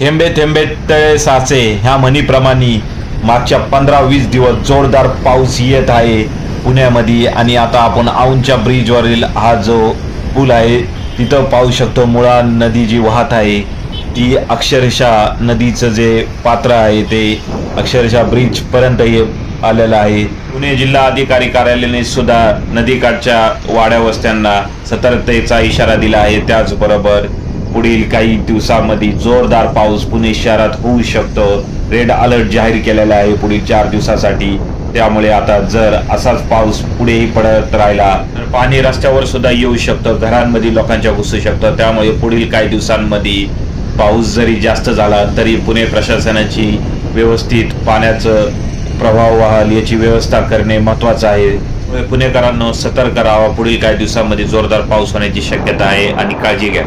थेंबे थेंबे तळे साचे ह्या म्हणीप्रमाणे मागच्या पंधरा वीस दिवस जोरदार पाऊस येत आहे पुण्यामध्ये. आणि आता आपण औंच्या ब्रिजवरील हा जो पूल आहे तिथं पाहू शकतो मुळा नदी जी वाहत आहे ती अक्षरशः नदीचं जे पात्र आहे ते अक्षरशः ब्रिजपर्यंत ये आलेलं आहे. पुणे जिल्हा अधिकारी कार्यालयाने सुद्धा नदीकाठच्या वाड्या वस्त्यांना सतर्कतेचा इशारा दिला आहे त्याचबरोबर पुढील काही दिवसांमध्ये जोरदार पाऊस पुणे शहरात होऊ शकतो. रेड अलर्ट जाहीर केलेला आहे पुढील चार दिवसासाठी. त्यामुळे आता जर असाच पाऊस पुढेही पडत राहिला तर पाणी रस्त्यावर सुद्धा येऊ शकतं घरांमध्ये लोकांच्या घुसू शकतं. त्यामुळे पुढील काही दिवसांमध्ये पाऊस जरी जास्त झाला तरी पुणे प्रशासनाची व्यवस्थित पाण्याचं प्रभाव वाहल याची व्यवस्था करणे महत्वाचं आहे. पुणेकरांना पुणेकरांनो सतर्क राहावा पुढील काही दिवसांमध्ये जोरदार पाऊस होण्याची शक्यता आहे आणि काळजी घ्या.